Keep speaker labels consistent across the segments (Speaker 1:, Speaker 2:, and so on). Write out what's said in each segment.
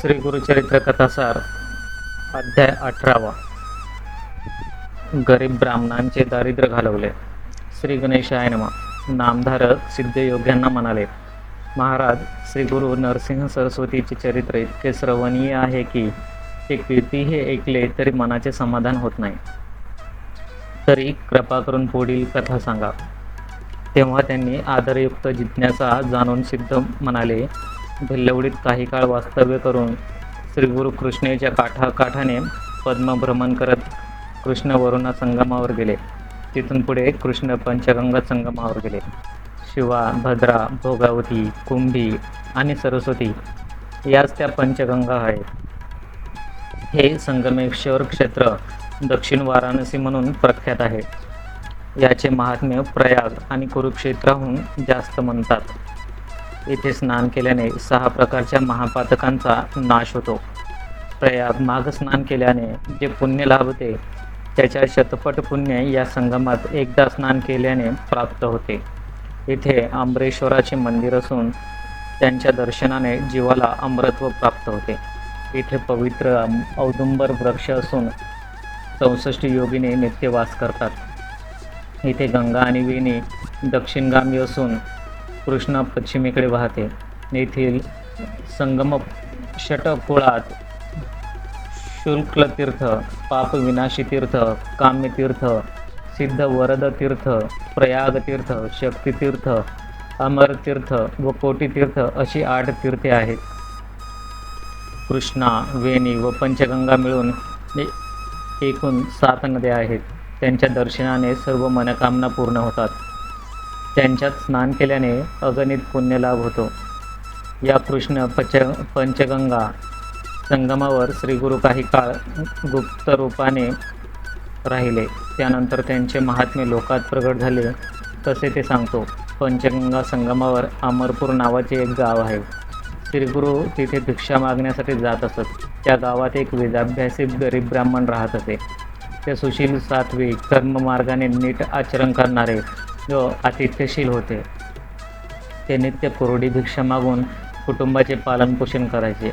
Speaker 1: श्री गुरुचरित्र कथासार अध्याय अठरावा. गरीब ब्राह्मणांचे दारिद्र्य घालवले. श्री गणेशाय नमा. नामधारक सिद्धयोग्यांना म्हणाले महाराज श्री गुरु नरसिंह सरस्वतीचे चरित्र इतके श्रवणीय आहे की ते कितीही ऐकले तरी मनाचे समाधान होत नाही. तरी कृपा करून पुढील कथा सांगा. तेव्हा त्यांनी आदरयुक्त जिज्ञासा जाणून सिद्ध म्हणाले भिल्लवडीत काही काळ वास्तव्य करून श्री गुरु कृष्णेच्या काठा काठाने पद्मभ्रमण करत कृष्ण वरुणा संगमावर गेले. तिथून पुढे कृष्ण पंचगंगा संगमावर गेले. शिवा भद्रा भोगावती कुंभी आणि सरस्वती याच त्या पंचगंगा आहेत. हे संगमेश्वर क्षेत्र दक्षिण वाराणसी म्हणून प्रख्यात आहे. याचे महात्म्य प्रयाग आणि कुरुक्षेत्राहून जास्त म्हणतात. येथे स्नान केल्याने सहा प्रकारच्या महापातकांचा नाश होतो. प्रयाग माघ स्नान केल्याने जे पुण्य लाभते त्याच्या शतपट पुण्य या संगमात एकदा स्नान केल्याने प्राप्त होते. इथे आंबरेश्वराचे मंदिर असून त्यांच्या दर्शनाने जीवाला अमरत्व प्राप्त होते. इथे पवित्र औदुंबर वृक्ष असून चौसष्ट योगीने नित्यवास करतात. इथे गंगा आणि वेणी दक्षिणगामी असून कृष्णा पश्चिमेकडे वाहते. येथील संगम षटकुळात शुल्कतीर्थ पापविनाशीतीर्थ काम्यतीर्थ सिद्ध वरद तीर्थ शक्तितीर्थ अमरतीर्थ व कोटीतीर्थ अशी आठ तीर्थे आहेत. कृष्णा वेणी व पंचगंगा मिळून एकूण सात नद्या आहेत. त्यांच्या दर्शनाने सर्व मनकामना पूर्ण होतात. त्यांच्यात स्नान केल्याने अगणित पुण्यलाभ होतो. या कृष्ण पच पंचगंगा संगमावर श्रीगुरु काही काळ गुप्त रूपाने राहिले. त्यानंतर त्यांचे महात्मे लोकात प्रगट झाले. तसे ते सांगतो. पंचगंगा संगमावर अमरपूर नावाचे एक गाव आहे. श्रीगुरु तिथे भिक्षा मागण्यासाठी जात असत. त्या गावात एक वेदाभ्यासित गरीब ब्राह्मण राहत असे. ते सुशील सात्विक कर्ममार्गाने नीट आचरण करणारे जो आतिथ्यशील होते ते नित्य कोरडी भिक्षा मागून कुटुंबाचे पालनपोषण करायचे.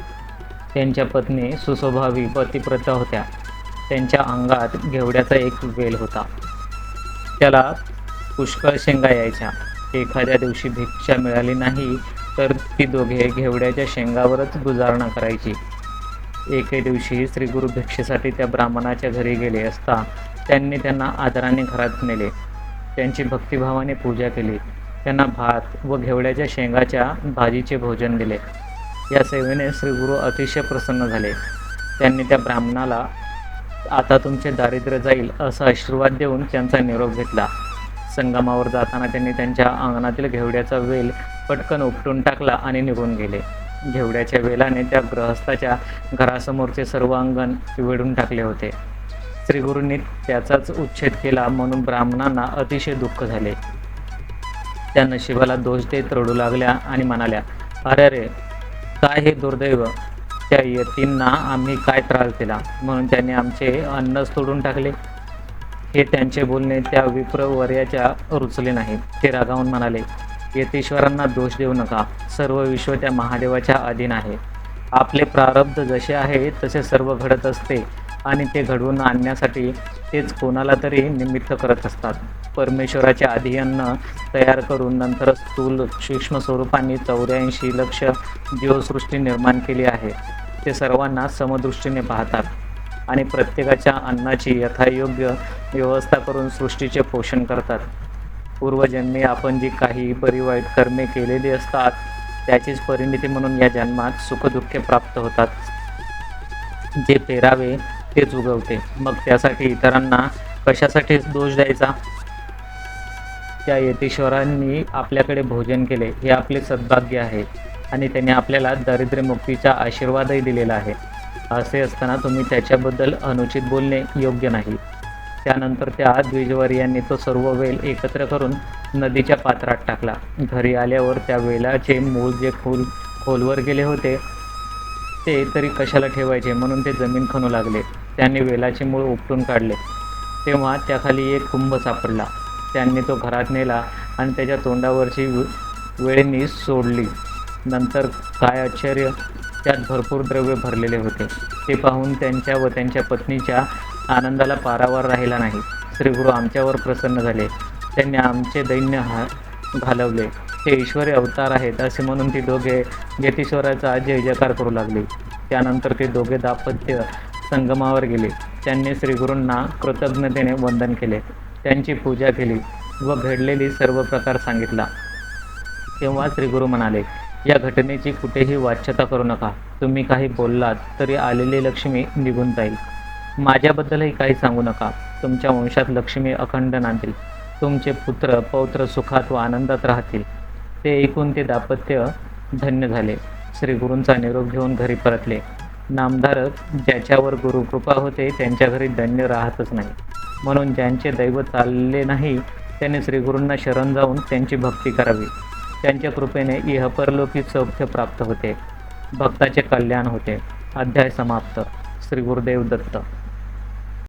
Speaker 1: त्यांच्या पत्नी सुस्वभावी पतिप्रथा होत्या. त्यांच्या अंगात घेवड्याचा एक वेल होता. त्याला पुष्कळ शेंगा यायच्या. एखाद्या दिवशी भिक्षा मिळाली नाही तर ती दोघे घेवड्याच्या शेंगावरच गुजारणा करायची. एके दिवशी श्री गुरु भिक्षेसाठी त्या ब्राह्मणाच्या घरी गेले असता त्यांनी त्यांना आदराने घरात नेले. त्यांची भक्तिभावाने पूजा केली. त्यांना भात व घेवड्याच्या शेंगाच्या भाजीचे भोजन दिले. या सेवेने श्रीगुरू अतिशय प्रसन्न झाले. त्यांनी त्या ब्राह्मणाला आता तुमचे दारिद्र्य जाईल असा आशीर्वाद देऊन त्यांचा निरोप घेतला. संगमावर जाताना त्यांनी त्यांच्या अंगणातील घेवड्याचा वेल पटकन उपटून टाकला आणि निघून गेले. घेवड्याच्या वेलाने त्या गृहस्थाच्या घरासमोरचे सर्व अंगण वेढून टाकले होते. श्रीगुरूंनी त्याचाच उच्छेद केला म्हणून ब्राह्मणांना अतिशय दुःख झाले. त्या नशिबाला दोष देत रडू लागल्या आणि म्हणाल्या अरे अरे काय हे दुर्दैव? त्या यतींना आम्ही काय त्रास दिला? म्हणून त्यांनी आमचे अन्न तोडून टाकले हे त्यांचे बोलणे त्या विप्रवर्याच्या रुचले नाही. ते रागावून म्हणाले यतीश्वरांना दोष देऊ नका. सर्व विश्व त्या महादेवाच्या अधीन आहे. आपले प्रारब्ध जसे आहे तसे सर्व घडत असते. आणि ते घडवून आणण्यासाठी तेच कोणाला तरी निमित्त करत असतात. परमेश्वराचे आधी अन्न तयार करून नंतर स्थूल सूक्ष्म स्वरूपाने चौऱ्याऐंशी लक्ष जीवसृष्टी निर्माण केली आहे. ते सर्वांना समदृष्टीने पाहतात आणि प्रत्येकाच्या अन्नाची यथायोग्य व्यवस्था करून सृष्टीचे पोषण करतात. पूर्वजन्मी आपण जी काही बरी वाईट कर्मे केलेली असतात त्याचीच परिणिती म्हणून या जन्मात सुखदुःखे प्राप्त होतात. जे पेरावे तेच उगवते. मग त्यासाठी इतरांना कशासाठी दोष द्यायचा? त्या यतीश्वरांनी आपल्याकडे भोजन केले. हे आपले सद्भाग्य आहे. आणि त्याने आपल्याला दारिद्र्यमुक्तीचा आशीर्वादही दिलेला आहे. असे असताना तुम्ही त्याच्याबद्दल अनुचित बोलणे योग्य नाही. त्यानंतर त्या द्विजवर्यांनी तो सर्व वेल एकत्र करून नदीच्या पात्रात टाकला. घरी आल्यावर त्या वेलाचे मूळ जे खोल खोलवर गेले होते ते तरी कशाला ठेवायचे? म्हणून ते जमीन खणू लागले. त्यांनी वेलाचे मूळ उपटून काढले. तेव्हा त्याखाली एक कुंभ सापडला. त्यांनी तो घरात नेला आणि त्याच्या तोंडावरची वेळेनी सोडली. नंतर काय आश्चर्य त्यात भरपूर द्रव्य भरलेले होते. ते पाहून त्यांच्या व त्यांच्या पत्नीच्या आनंदाला पारावर राहिला नाही. श्रीगुरु आमच्यावर प्रसन्न झाले. त्यांनी आमचे दैन्य हा घालवले. ते ईश्वरी अवतार आहेत असे म्हणून ती दोघे यतीश्वराचा जय जयकार करू लागली. त्यानंतर ते दोघे दाम्पत्य संगमावर गेले. त्यांनी श्रीगुरूंना कृतज्ञतेने वंदन केले. त्यांची पूजा केली व घडलेली सर्व प्रकार सांगितला. तेव्हा श्रीगुरू म्हणाले या घटनेची कुठेही वाच्यता करू नका. तुम्ही काही बोललात तरी आलेली लक्ष्मी निघून जाईल. माझ्याबद्दलही काही सांगू नका. तुमच्या वंशात लक्ष्मी अखंड नांदेल. तुमचे पुत्र पौत्र सुखात व आनंदात राहतील. ते ऐकून ते दाम्पत्य धन्य झाले. श्रीगुरूंचा निरोप घेऊन घरी परतले. नामधारक ज्याच्यावर गुरुकृपा होते त्यांच्या घरी धन्य राहतच नाही. म्हणून ज्यांचे दैव चालले नाही त्यांनी श्रीगुरूंना शरण जाऊन त्यांची भक्ती करावी. त्यांच्या कृपेने इहपरलोकी सौख्य प्राप्त होते. भक्ताचे कल्याण होते. अध्याय समाप्त. श्री गुरुदेव दत्त.